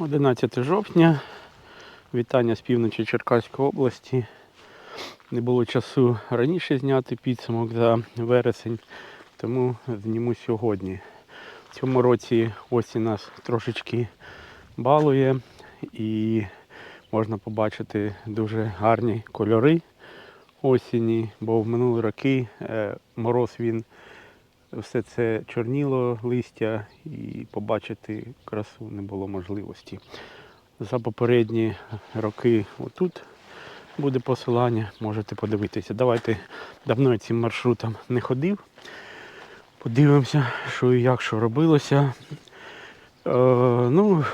11 жовтня. Вітання з півночі Черкаської області. Не було часу раніше зняти підсумок за вересень, тому зніму сьогодні. В цьому році осінь нас трошечки балує і можна побачити дуже гарні кольори осені, бо в минулі роки е, мороз він все це чорніло листя і побачити красу не було можливості. За попередні роки отут буде посилання, можете подивитися. Давайте давно я цим маршрутом не ходив. Подивимося, що і як, що робилося. Е, ну,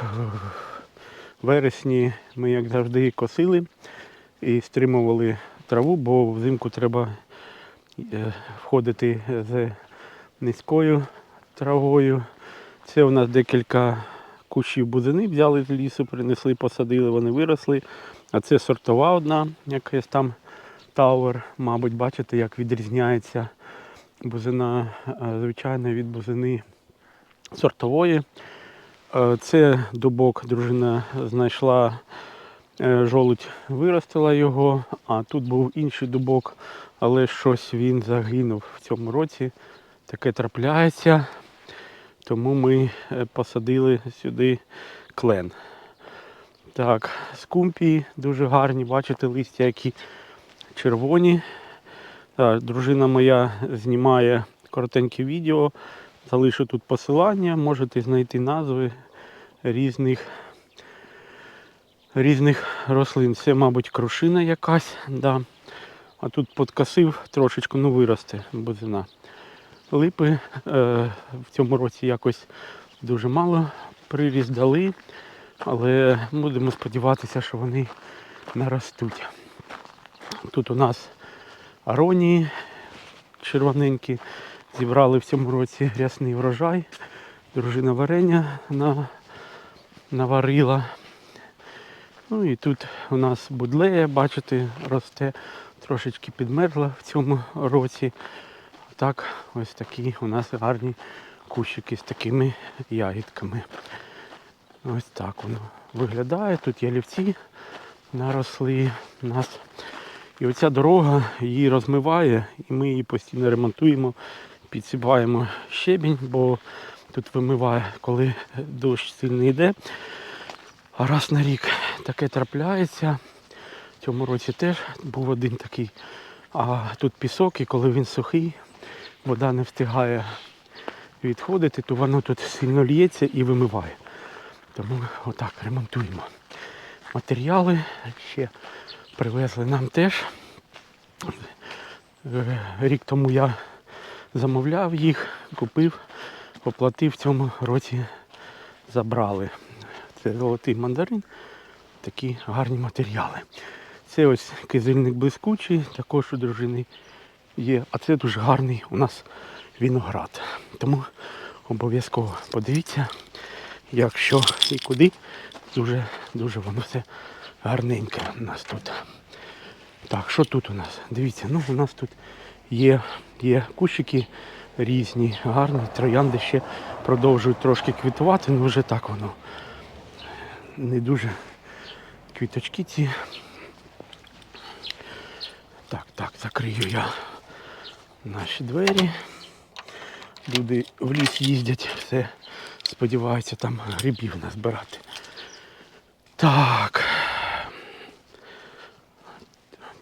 вересні ми, як завжди, косили і стримували траву, бо взимку треба е, входити з низькою травою. Це у нас декілька кущів бузини взяли з лісу, принесли, посадили, вони виросли. А це сортова одна, якась там тауер. Мабуть, бачите, як відрізняється бузина е, звичайна від бузини сортової. Е, Це дубок дружина знайшла, е, жолудь виростила його, а тут був інший дубок, але щось він загинув в цьому році. Таке трапляється. Тому ми е, посадили сюди клен. Так, скумпії дуже гарні, бачите, листя, які червоні. Так, дружина моя знімає коротеньке відео. Залишу тут посилання, можете знайти назви різних, різних рослин. Це, мабуть, крушина якась. Да. А тут подкосив трошечку, ну виросте бузина. Липи е, в цьому році якось дуже мало приріст дали, але будемо сподіватися, що вони наростуть. Тут у нас аронії червоненькі, зібрали в цьому році рясний врожай. Дружина варення на, наварила. Ну і тут у нас будлея, бачите, росте, трошечки підмерзла в цьому році. Так, ось такі у нас гарні кущики з такими ягідками. Ось так воно виглядає. Тут ялівці наросли у нас. І оця дорога її розмиває, і ми її постійно ремонтуємо, підсипаємо щебінь, бо тут вимиває, коли дощ сильно йде. А раз на рік таке трапляється. В цьому році теж був один такий. А тут пісок, і коли він сухий, вода не встигає відходити, то воно тут сильно лється і вимиває. Тому отак ремонтуємо. Матеріали ще привезли нам теж. Е, Рік тому я замовляв їх, купив, оплатив в цьому році забрали. Це золотий мандарин, такі гарні матеріали. Це ось кизильник блискучий, також у дружини є. А це дуже гарний у нас виноград. Тому обов'язково подивіться, як що і куди. Дуже, дуже воно все гарненьке у нас тут. Так, що тут у нас? Дивіться, ну у нас тут є, є кущики різні, гарні, троянди ще продовжують трошки квітувати, але вже так воно не дуже квіточки ці. Так, так, закрию я наші двері. Люди в ліс їздять, все сподіваються там грибів назбирати. Так.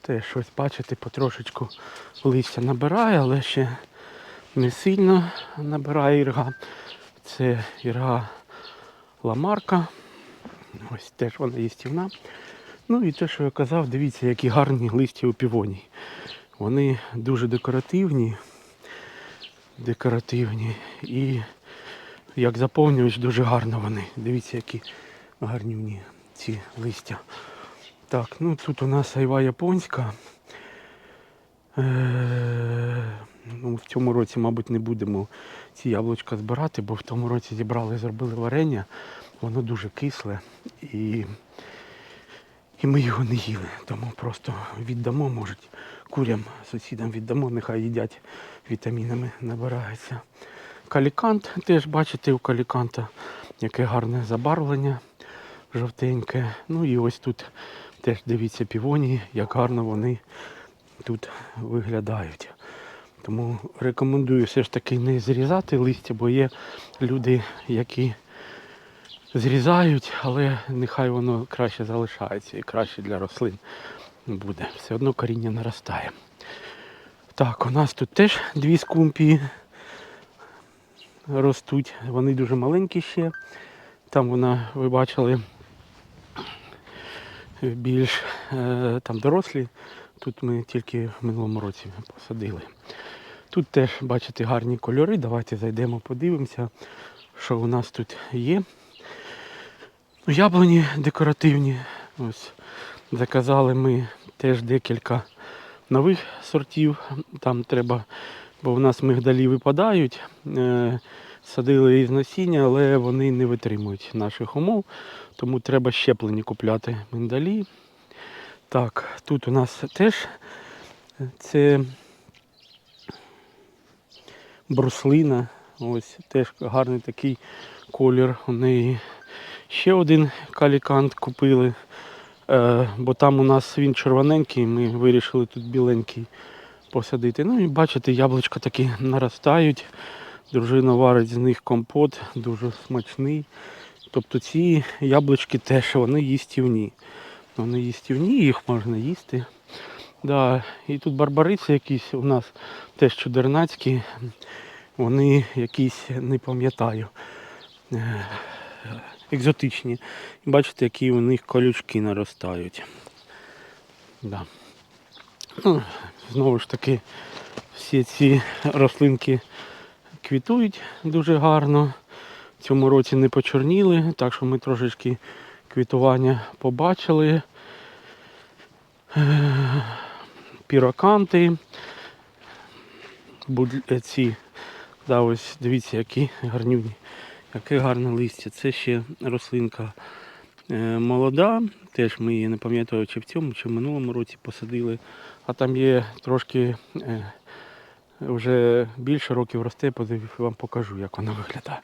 Те щось, бачите, потрошечку листя набирає, але ще не сильно набирає ірга. Це ірга ламарка. Ось теж вона їстівна. Ну і те, що я казав, дивіться, які гарні листя у півоній. Вони дуже декоративні, декоративні і як заповнювач дуже гарно вони. Дивіться, які гарнівні ці листя. Так, ну тут у нас айва японська. Е, ну, в цьому році, мабуть, не будемо ці яблучка збирати, бо в тому році зібрали, зробили варення. Воно дуже кисле і, і ми його не їли. Тому просто віддамо, можуть, курям, сусідам віддамо, нехай їдять вітамінами, набираються. Калікант теж бачите у каліканта, яке гарне забарвлення. жовтеньке. Ну і ось тут теж дивіться півонії, як гарно вони тут виглядають. Тому рекомендую все ж таки не зрізати листя, бо є люди, які зрізають, але нехай воно краще залишається і краще для рослин буде. Все одно коріння наростає. Так, у нас тут теж дві скумпії ростуть. Вони дуже маленькі ще. Там вона, ви бачили, більш е, там дорослі. Тут ми тільки в минулому році посадили. Тут теж, бачите, гарні кольори. Давайте зайдемо, подивимося, що у нас тут є. Яблуні декоративні. Ось заказали ми теж декілька нових сортів. Там треба, бо в нас мигдалі випадають. Е, Садили із насіння, але вони не витримують наших умов. Тому треба щеплені купляти мигдалі. Так, тут у нас теж це бруслина. Ось теж гарний такий колір у неї. Ще один калікант купили, е, бо там у нас він червоненький, ми вирішили тут біленький посадити. Ну і бачите, яблучка такі наростають. Дружина варить з них компот, дуже смачний. Тобто ці яблучки теж вони їстівні. Вони їстівні, їх можна їсти. Да. І тут барбариці якісь у нас теж чудернацькі. Вони якісь, не пам'ятаю, е, екзотичні. І бачите, які у них колючки наростають. Да. Ну, знову ж таки, всі ці рослинки квітують дуже гарно. В цьому році не почорніли, так що ми трошечки квітування побачили. Піроканти. Буд- е, Ці, да, ось дивіться, які гарнюні, яке гарне листя. Це ще рослинка е, молода. Теж ми її не пам'ятаю, чи в цьому, чи в минулому році посадили. А там є трошки е, вже більше років росте, подив- вам покажу, як вона виглядає.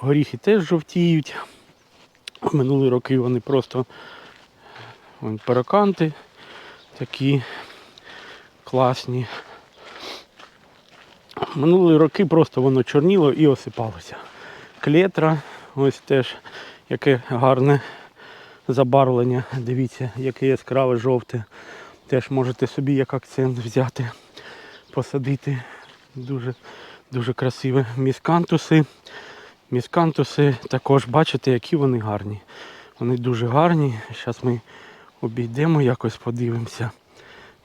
Горіхи теж жовтіють. Минулі роки вони просто вон, параканти такі класні. Минулі роки просто воно чорніло і осипалося. Клетра, ось теж яке гарне забарвлення. Дивіться, яке яскраве жовте. Теж можете собі як акцент взяти, посадити. Дуже, дуже красиві міскантуси. Міскантуси також бачите, які вони гарні. Вони дуже гарні. Зараз ми обійдемо, якось подивимося,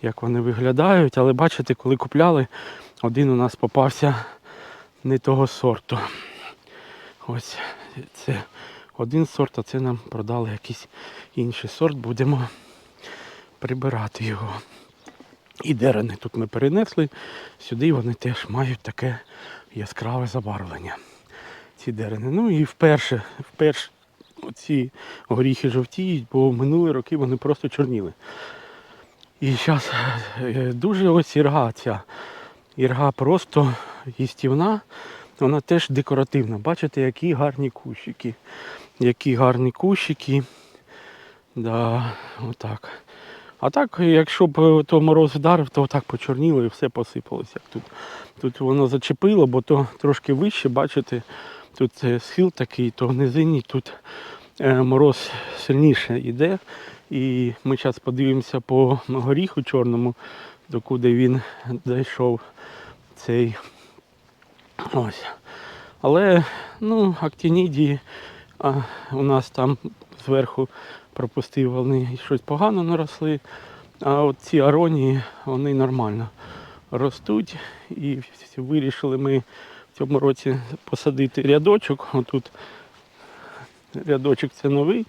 як вони виглядають. Але бачите, коли купляли, один у нас попався не того сорту. Ось це один сорт, а це нам продали якийсь інший сорт. Будемо прибирати його. І дерени тут ми перенесли, сюди вони теж мають таке яскраве забарвлення. Ці дерени. Ну і вперше, вперше ці горіхи жовтіють, бо в минулі роки вони просто чорніли. І зараз дуже ось ірга ця. Ірга просто їстівна, вона теж декоративна. Бачите, які гарні кущики. Які гарні кущики. Да, отак. А так, якщо б е, то мороз вдарив, то так почорніло і все посипалося. Як Тут, тут воно зачепило, бо то трошки вище, бачите, тут е, схил такий, то в низині тут е, мороз сильніше йде. І ми зараз подивимося по горіху чорному, докуди він дійшов цей ось. Але ну, актінідії а, у нас там зверху пропустив, вони щось погано наросли. А от ці аронії, вони нормально ростуть. І вирішили ми в цьому році посадити рядочок. Отут рядочок це новий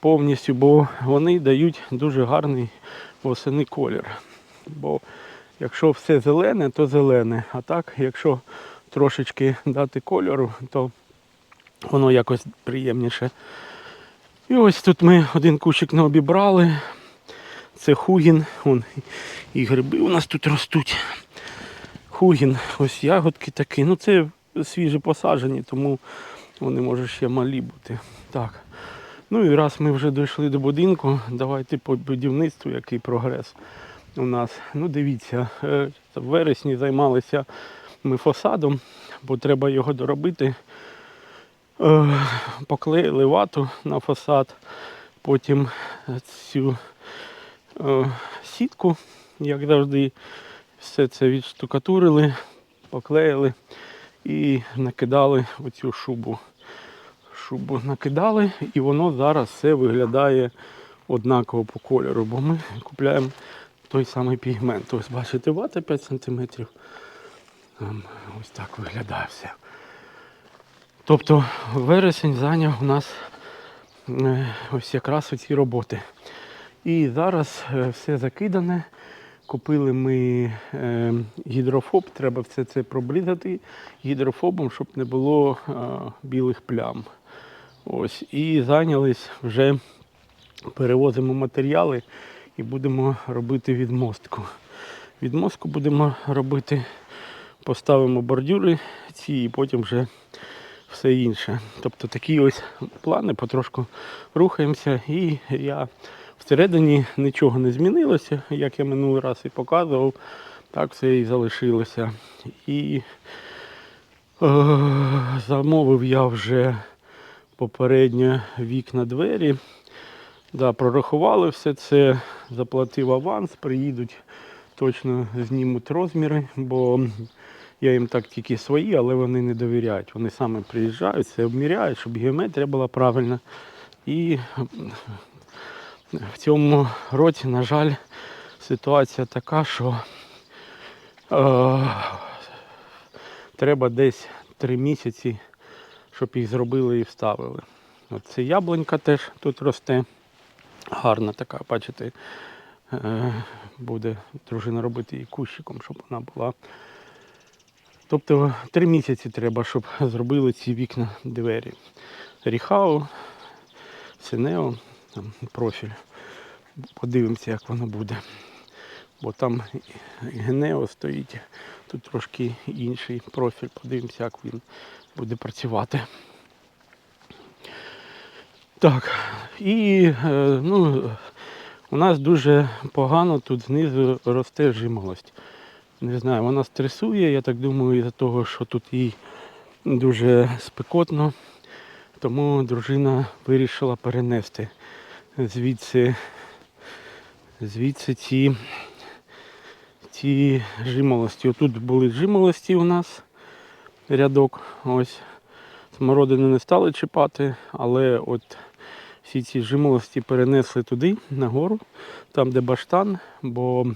повністю, бо вони дають дуже гарний восени колір. Бо якщо все зелене, то зелене. А так, якщо трошечки дати кольору, то воно якось приємніше. І ось тут ми один кущик не обібрали. Це хугін. Вон, і гриби у нас тут ростуть. Хугін, ось ягодки такі. Ну це свіжі посаджені, тому вони може ще малі бути. Так. Ну і раз ми вже дійшли до будинку, давайте по будівництву, який прогрес у нас. Ну дивіться, е, в вересні займалися ми фасадом, бо треба його доробити. Е, Поклеїли вату на фасад, потім цю е, сітку, як завжди, все це відштукатурили, поклеїли і накидали оцю шубу. Шубу накидали, і воно зараз все виглядає однаково по кольору, бо ми купляємо той самий пігмент. Ось бачите, вата 5 см. Ось так виглядає все. Тобто вересень зайняв у нас е, ось якраз оці роботи. І зараз е, все закидане. Купили ми е, гідрофоб, треба все це пробризати гідрофобом, щоб не було е, білих плям. Ось. І зайнялись вже перевозимо матеріали і будемо робити відмостку. Відмостку будемо робити, поставимо бордюри ці і потім вже все інше. Тобто такі ось плани, потрошку рухаємося. І я всередині нічого не змінилося, як я минулий раз і показував, так все і залишилося. І е, замовив я вже попередньо вікна двері. Да, прорахували все це, заплатив аванс, приїдуть, точно знімуть розміри, бо я їм так тільки свої, але вони не довіряють. Вони саме приїжджають, все обміряють, щоб геометрія була правильна. І в цьому році, на жаль, ситуація така, що е, треба десь три місяці, щоб їх зробили і вставили. От це яблунька теж тут росте. Гарна така, бачите, е, буде дружина робити її кущиком, щоб вона була. Тобто три місяці треба, щоб зробили ці вікна двері. Ріхау, Синео, там профіль. Подивимося, як воно буде. Бо там Генео стоїть, тут трошки інший профіль. Подивимося, як він буде працювати. Так, і е, ну, у нас дуже погано тут знизу росте жимолость. Не знаю, вона стресує, я так думаю, із-за того, що тут їй дуже спекотно. Тому дружина вирішила перенести звідси, звідси ці, ці жимолості. Отут були жимолості у нас рядок. Ось. Смородини не стали чіпати, але от всі ці жимолості перенесли туди, нагору, там де баштан, бо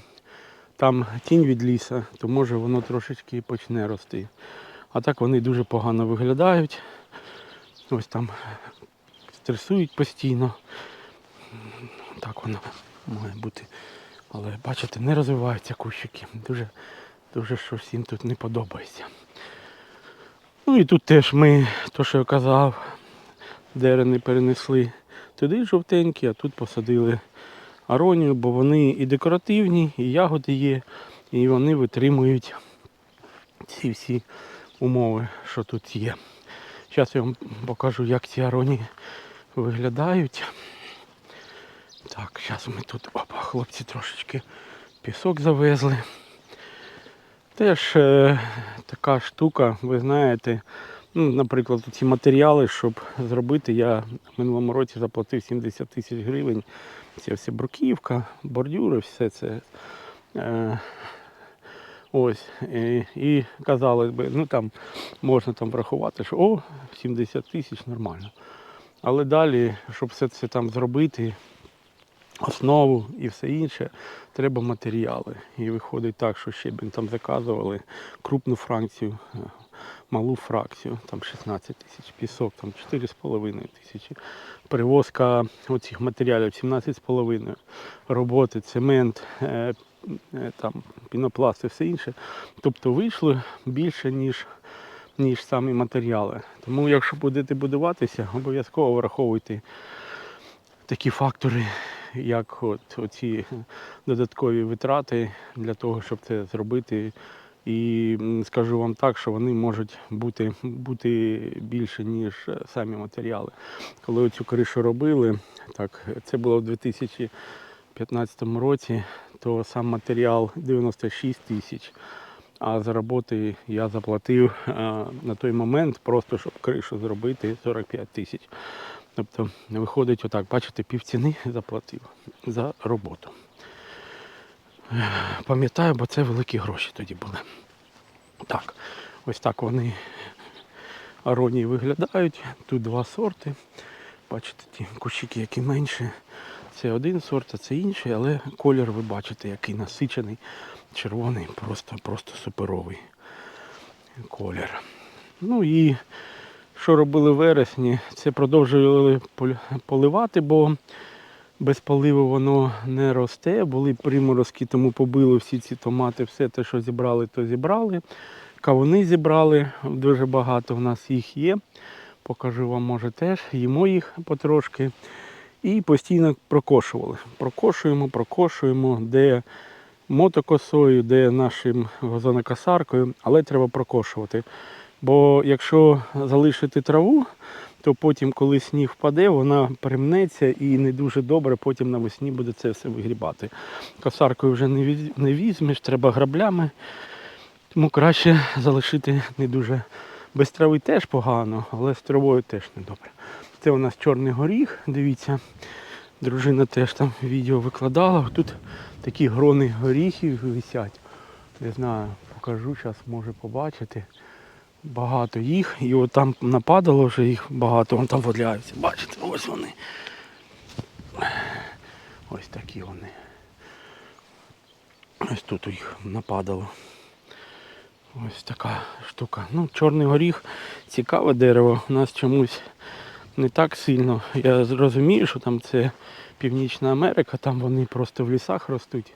там тінь від ліса, то може воно трошечки почне рости. А так вони дуже погано виглядають. Ось там стресують постійно. Так воно має бути. Але бачите, не розвиваються кущики. Дуже, дуже що всім тут не подобається. Ну і тут теж ми, то що я казав, дерени перенесли туди жовтенькі, а тут посадили аронію, бо вони і декоративні, і ягоди є, і вони витримують ці всі умови, що тут є. Зараз я вам покажу, як ці аронії виглядають. Так, зараз ми тут, опа, хлопці трошечки пісок завезли. Теж е, така штука, ви знаєте, ну, наприклад, ці матеріали, щоб зробити, я в минулому році заплатив 70 тисяч гривень. Це вся бруківка, бордюри, все це. Е, ось. І, і казали би, ну там можна там врахувати, що о, 70 тисяч нормально. Але далі, щоб все це там зробити, основу і все інше, треба матеріали. І виходить так, що щебень там заказували крупну фракцію, малу фракцію, там 16 тисяч, пісок, там 4,5 тисячі. Перевозка оцих матеріалів 17,5 роботи, цемент, е, е, там, пінопласт і все інше. Тобто вийшло більше, ніж ніж самі матеріали. Тому якщо будете будуватися, обов'язково враховуйте такі фактори, як от оці додаткові витрати для того, щоб це зробити І скажу вам так, що вони можуть бути, бути більше, ніж е, самі матеріали. Коли цю кришу робили, так, це було в 2015 році, то сам матеріал 96 тисяч. А за роботи я заплатив е, на той момент, просто щоб кришу зробити 45 тисяч. Тобто виходить отак, бачите, півціни заплатив за роботу. Пам'ятаю, бо це великі гроші тоді були. Так, ось так вони аронії виглядають. Тут два сорти. Бачите, ті кущики, які менші. Це один сорт, а це інший, але колір ви бачите, який насичений, червоний, просто, просто суперовий колір. Ну і що робили в вересні? Це продовжували поливати, бо без поливу воно не росте. Були приморозки, тому побили всі ці томати, все те, що зібрали, то зібрали. Кавуни зібрали, дуже багато в нас їх є. Покажу вам, може, теж. Їмо їх потрошки. І постійно прокошували. Прокошуємо, прокошуємо, де мотокосою, де нашим газонокосаркою, але треба прокошувати. Бо якщо залишити траву, то потім, коли сніг впаде, вона примнеться і не дуже добре потім навесні буде це все вигрібати. Косаркою вже не візьмеш, треба граблями. Тому краще залишити не дуже. Без трави теж погано, але з травою теж не добре. Це у нас чорний горіх, дивіться. Дружина теж там відео викладала. Тут такі грони горіхів висять. Не знаю, покажу, зараз може побачити. Багато їх. І от там нападало вже їх багато, вон там валяються. Бачите, ось вони. Ось такі вони. Ось тут їх нападало. Ось така штука. Ну, чорний горіх цікаве дерево. У нас чомусь не так сильно. Я розумію, що там це Північна Америка, там вони просто в лісах ростуть.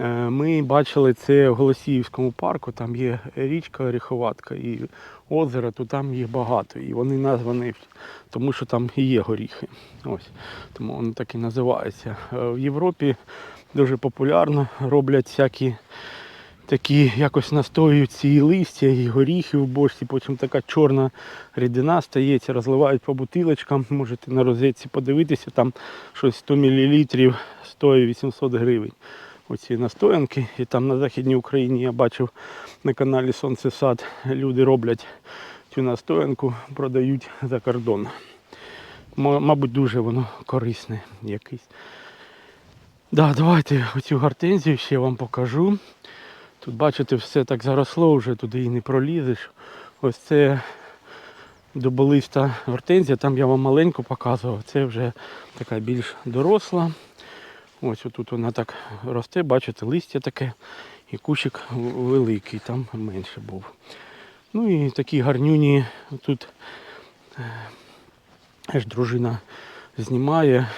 Е, Ми бачили це в Голосіївському парку, там є річка Оріховатка і озеро, то там їх багато. І вони названі, тому що там і є горіхи. Ось. Тому вони так і називаються. Е, В Європі дуже популярно роблять всякі такі якось настоюють ці листя і горіхи в бочці, потім така чорна рідина стається, розливають по бутилочкам. Можете на розетці подивитися, там щось 100 мл стоїть 800 гривень. Оці настоянки. І там на Західній Україні я бачив на каналі Сонцесад люди роблять цю настоянку, продають за кордон. Мабуть, дуже воно корисне якесь. Да, давайте оцю гортензію ще вам покажу. Тут бачите, все так заросло, вже туди і не пролізеш. Ось це дуболиста гортензія, там я вам маленьку показував, це вже така більш доросла. Ось отут вона так росте, бачите, листя таке і кущик великий, там менше був. Ну і такі гарнюні тут е, ж дружина знімає.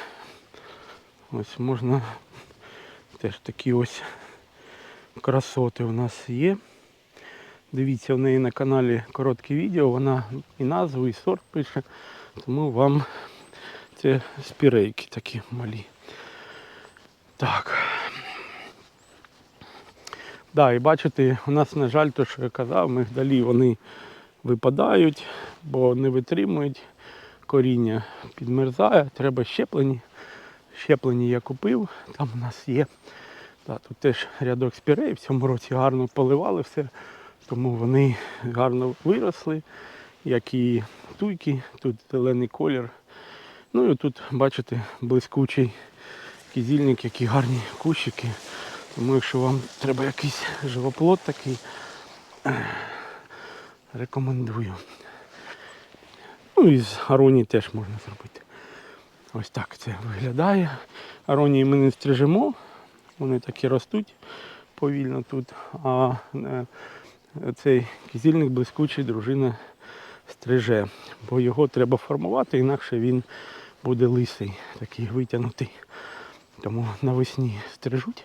Ось можна теж такі ось красоти у нас є. Дивіться в неї на каналі коротке відео, вона і назву, і сорт пише, тому вам це спірейки такі малі. Так. Да, і бачите, у нас, на жаль, то, що я казав, мигдалі вони випадають, бо не витримують коріння, підмерзає, треба щеплені. Щеплені я купив, там у нас є. Да, тут теж рядок спірей, в цьому році гарно поливали все, тому вони гарно виросли, як і туйки, тут зелений колір. Ну і тут, бачите, блискучий кізільник, які гарні кущики. Тому якщо вам треба якийсь живоплод такий, рекомендую. Ну і з аронії теж можна зробити. Ось так це виглядає. Аронії ми не стрижемо, вони такі ростуть повільно тут. А е, цей кізільник блискучий дружина стриже, бо його треба формувати, інакше він буде лисий, такий витягнутий. Тому навесні стрижуть.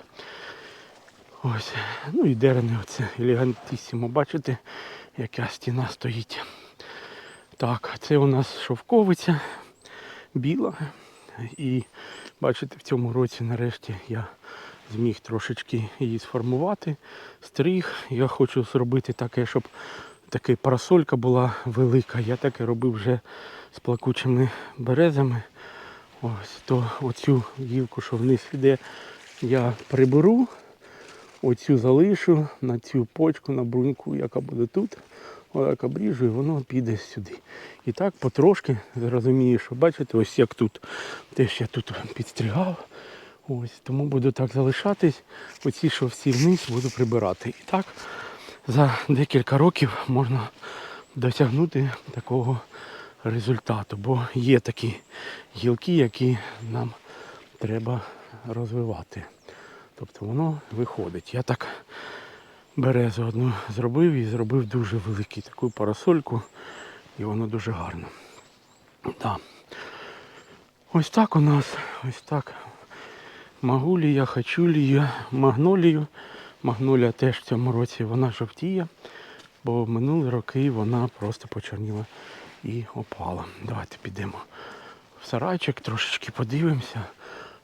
Ось. Ну і дерени оце елегантісімо. Бачите, яка стіна стоїть. Так, це у нас шовковиця біла. І бачите, в цьому році нарешті я зміг трошечки її сформувати, стриг. Я хочу зробити таке, щоб така парасолька була велика. Я таке робив вже з плакучими березами. Ось то оцю гілку, що вниз іде, я приберу, оцю залишу на цю почку, на бруньку, яка буде тут. Отак обріжу і воно піде сюди. І так потрошки зрозумію, що бачите, ось як тут. Теж я тут підстригав. Ось, тому буду так залишатись. Оці, що всі вниз, буду прибирати. І так за декілька років можна досягнути такого результату. Бо є такі гілки, які нам треба розвивати. Тобто воно виходить. Я так березу одну зробив і зробив дуже великий таку парасольку. І воно дуже гарно. Да. Ось так у нас, ось так. Магулія, хачулія, магнолію. Магнолія теж в цьому році вона жовтіє, бо минулі роки вона просто почорніла і опала. Давайте підемо в сарайчик, трошечки подивимося,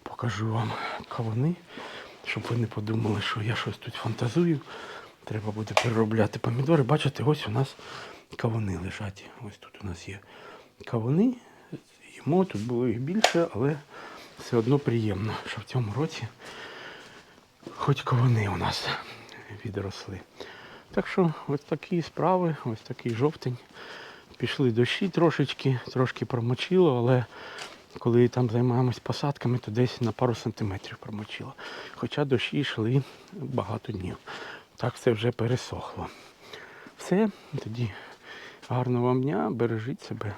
покажу вам кавуни, щоб ви не подумали, що я щось тут фантазую. Треба буде переробляти помідори. Бачите, ось у нас кавуни лежать. Ось тут у нас є кавуни. Їмо, тут було їх більше, але все одно приємно, що в цьому році хоч кавуни у нас відросли. Так що ось такі справи, ось такий жовтень. Пішли дощі трошечки, трошки промочило, але коли там займаємось посадками, то десь на пару сантиметрів промочило. Хоча дощі йшли багато днів. Так все вже пересохло. Все, тоді гарного вам дня, бережіть себе.